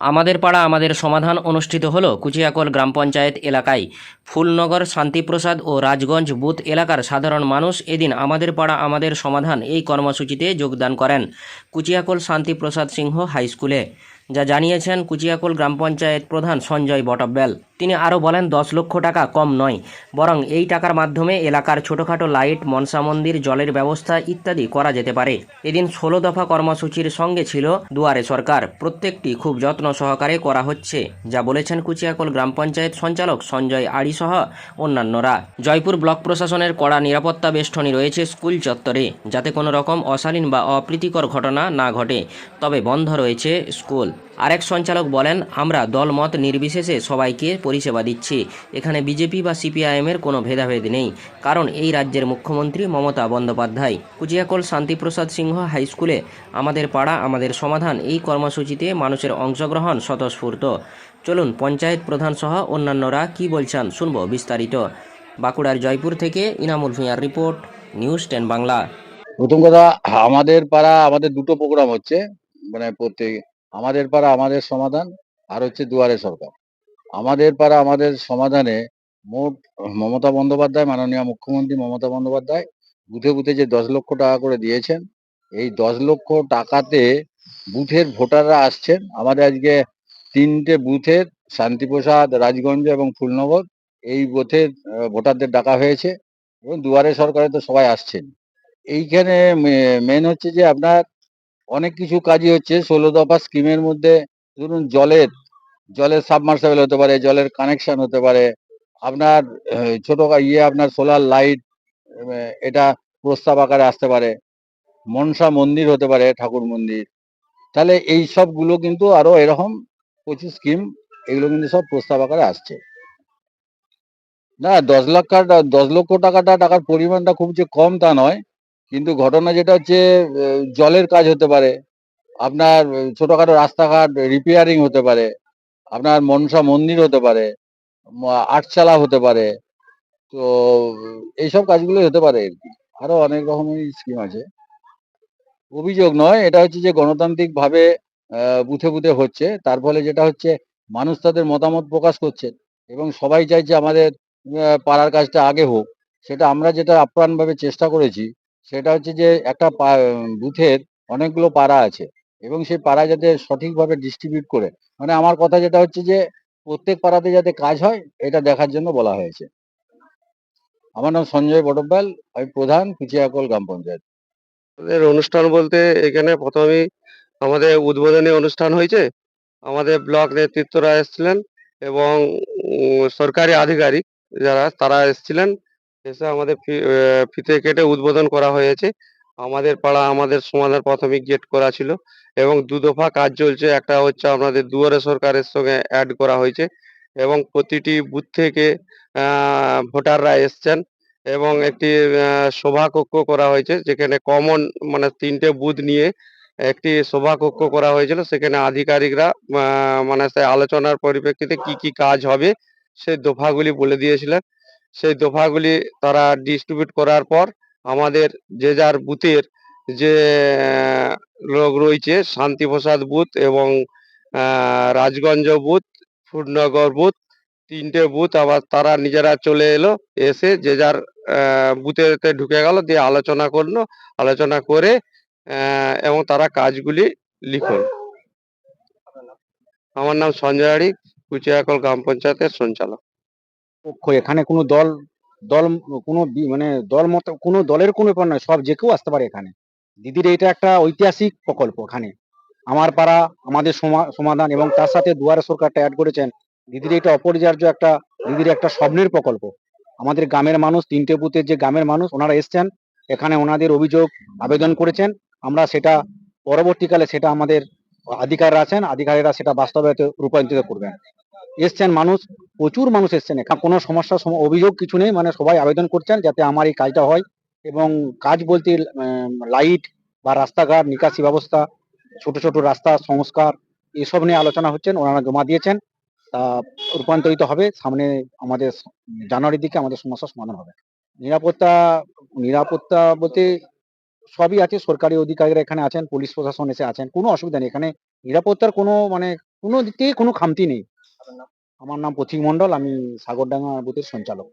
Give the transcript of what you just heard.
আমাদের পাড়া আমাদের সমাধান অনুষ্ঠিত হল কুচিয়াকল গ্রাম পঞ্চায়েত এলাকায়। ফুলনগর, শান্তিপ্রসাদ ও রাজগঞ্জ বুথ এলাকার সাধারণ মানুষ এদিন আমাদের পাড়া আমাদের সমাধান এই কর্মসূচিতে যোগদান করেন কুচিয়াকল শান্তিপ্রসাদ সিংহ হাই স্কুলে যা জানিয়েছেন কুচিয়াকল গ্রাম পঞ্চায়েত প্রধান সঞ্জয় বটব্যাল। তিনি আরও বলেন, দশ লক্ষ টাকা কম নয়, বরং এই টাকার মাধ্যমে এলাকার ছোটোখাটো লাইট, মনসা মন্দির, জলের ব্যবস্থা ইত্যাদি করা যেতে পারে। এদিন ষোলো দফা কর্মসূচির সঙ্গে ছিল দুয়ারে সরকার। প্রত্যেকটি খুব যত্ন সহকারে করা হচ্ছে, যা বলেছেন কুচিয়াকল গ্রাম পঞ্চায়েত সঞ্চালক সঞ্জয় আড়ি সহ অন্যান্যরা। জয়পুর ব্লক প্রশাসনের কড়া নিরাপত্তা বেষ্টনী রয়েছে স্কুল চত্বরে, যাতে কোনো রকম অশালীন বা অপ্রীতিকর ঘটনা না ঘটে, তবে বন্ধ রয়েছে স্কুল। আরেক সঞ্চালক বলেন, আমরা দলমত নির্বিশেষে সবাইকে পরিষেবা দিচ্ছি। এখানে বিজেপি বা সিপিআইএমের কোনো ভেদাভেদ নেই। কারণ এই রাজ্যের মুখ্যমন্ত্রী মমতা বন্দ্যোপাধ্যায়। কুচিয়াকল শান্তিপ্রসাদ সিংহ হাই স্কুলে আমাদের পাড়া, আমাদের সমাধান এই কর্মসূচিতে মানুষের অংশগ্রহণ স্বতঃস্ফূর্ত। চলুন, পঞ্চায়েত প্রধান সহ অন্যান্যরা কি বলছেন শুনব বিস্তারিত। বাঁকুড়ার জয়পুর থেকে ইনামুল ভূঁইয়ার রিপোর্ট, নিউজ টেন বাংলা। প্রথম কথা, আমাদের পাড়া, আমাদের দুটো প্রোগ্রাম হচ্ছে। মানে প্রত্যেক আমাদের পাড়া আমাদের সমাধান, আর হচ্ছে দুয়ারে সরকার। আমাদের পাড়া আমাদের সমাধানে মোট মমতা বন্দ্যোপাধ্যায়, মাননীয় মুখ্যমন্ত্রী মমতা বন্দ্যোপাধ্যায় বুথে বুথে যে দশ লক্ষ টাকা করে দিয়েছেন, এই দশ লক্ষ টাকাতে বুথের ভোটাররা আসছেন। আমাদের আজকে তিনটে বুথের শান্তিপ্রসাদ, রাজগঞ্জ এবং ফুলনগর, এই বুথের ভোটারদের ডাকা হয়েছে এবং দুয়ারে সরকারে তো সবাই আসছেন। এইখানে মেন হচ্ছে যে আপনার অনেক কিছু কাজই হচ্ছে। ষোলো দফা স্কিমের মধ্যে ধরুন জলের জলের সাবমার্সেবল হতে পারে, জলের কানেকশন হতে পারে। আপনার ছোট ইয়ে আপনার সোলার লাইট এটা প্রস্তাব আকারে আসতে পারে। মনসা মন্দির হতে পারে, ঠাকুর মন্দির। তাহলে এই সবগুলো কিন্তু আরও এরকম প্রচুর স্কিম এগুলো কিন্তু সব প্রস্তাব আকারে আসছে। না, দশ টাকা দশ লক্ষ টাকাটা, টাকার পরিমাণটা খুব যে কম তা নয়। কিন্তু ঘটনা যেটা হচ্ছে জলের কাজ হতে পারে, আপনার ছোটখাটো রাস্তাঘাট রিপেয়ারিং হতে পারে, আপনার মনসা মন্দির হতে পারে আটচালা হতে পারে, তো এইসব কাজগুলো হতে পারে আর কি। আরও অনেক রকমের স্কিম আছে। অভিযোগ নয়, এটা হচ্ছে যে গণতান্ত্রিক ভাবে বুথে বুথে হচ্ছে। তার ফলে যেটা হচ্ছে, মানুষ তাদের মতামত প্রকাশ করছে এবং সবাই চাইছে আমাদের পাড়ার কাজটা আগে হোক। সেটা আমরা যেটা আপ্রাণভাবে চেষ্টা করেছি সেটা হচ্ছে যে একটা বুথের অনেকগুলো পাড়া আছে এবং সেই পাড়া যাতে সঠিকভাবে ডিস্ট্রিবিউট করে। মানে আমার কথা যেটা হচ্ছে যে প্রত্যেক পাড়াতে যাতে কাজ হয়, এটা দেখার জন্য বলা হয়েছে। আমার নাম সঞ্জয় বটব্যাল, আমি প্রধান কুচিয়াকল গ্রাম পঞ্চায়েত। আমাদের অনুষ্ঠান বলতে এখানে প্রথমেই আমাদের উদ্বোধনী অনুষ্ঠান হয়েছে। আমাদের ব্লক নেতৃত্বরা এসেছিলেন এবং সরকারি আধিকারিক যারা, তারা এসেছিলেন। এসে আমাদের ফিতে কেটে উদ্বোধন করা হয়েছে। আমাদের পাড়া, আমাদের সমাধান প্রাথমিক গেট করা ছিল এবং দু দফা কাজ চলছে। একটা হচ্ছে আমাদের দুয়ারে সরকারের সঙ্গে অ্যাড করা হয়েছে এবং প্রতিটি বুথ থেকে ভোটাররা এসছেন এবং একটি সভাকক্ষ করা হয়েছে যেখানে কমন মানে তিনটে বুথ নিয়ে একটি সভাকক্ষ করা হয়েছিল। সেখানে আধিকারিকরা মানে আলোচনার পরিপ্রেক্ষিতে কি কি কাজ হবে সেই দফাগুলি বলে দিয়েছিলেন। সেই দফাগুলি তারা ডিস্ট্রিবিউট করার পর আমাদের যে যার বুথের যে লোক রয়েছে, শান্তিপ্রসাদ বুথ এবং রাজগঞ্জ বুথ, ফুটনগর বুথ, তিনটে বুথ আবার তারা নিজেরা চলে এলো, এসে যে যার বুথেতে ঢুকে গেল, দিয়ে আলোচনা করল, আলোচনা করে এবং তারা কাজগুলি লিখুন আমার নাম সঞ্জয় আড়ি কুচিয়াকল গ্রাম পঞ্চায়েতের সঞ্চালক। পক্ষ, এখানে কোনো দল দল, কোনো মানে দল মত, কোনো দলের কোনো ব্যাপার নয়, সব যে কেউ আসতে পারে এখানে। দিদির এটা একটা ঐতিহাসিক প্রকল্প এখানে আমার পাড়া, আমাদের সমা- সমাধান এবং তার সাথে দুয়ারে সরকারটা অ্যাড করেছেন। দিদির এটা অপরিহার্য একটা, দিদির একটা স্বপ্নের প্রকল্প। আমাদের গ্রামের মানুষ, তিনটে বুথের যে গ্রামের মানুষ, ওনারা এসছেন। এখানে ওনাদের অভিযোগ, আবেদন করেছেন। আমরা সেটা পরবর্তীকালে সেটা আমাদের আধিকাররা আছেন আধিকারীরা সেটা বাস্তবায়িত রূপান্তরিত করবেন। এসছেন মানুষ, প্রচুর মানুষ এসছেন এখানে। কোনো সমস্যা, সম- অভিযোগ কিছু নেই। মানে সবাই আবেদন করছেন যাতে আমার এই কাজটা হয় এবং কাজ বলতে লাইট বা রাস্তাঘাট, নিকাশি ব্যবস্থা, ছোট ছোট রাস্তা সংস্কার এসব নিয়ে আলোচনা হচ্ছেন, ওনারা জমা দিয়েছেন। তা রূপান্তরিত হবে। সামনে আমাদের জানুয়ারির দিকে আমাদের সমস্যার সমাধান হবে। নিরাপত্তা নিরাপত্তা বলতে সবই আছে। সরকারি অধিকারীরা এখানে আছেন, পুলিশ প্রশাসন এসে আছেন। কোনো অসুবিধা নেই। এখানে নিরাপত্তার কোনো মানে কোনো দিক থেকে কোনো খামতি নেই। আমার নাম প্রতীক মন্ডল আমি সাগরডাঙ্গা বুথের সঞ্চালক।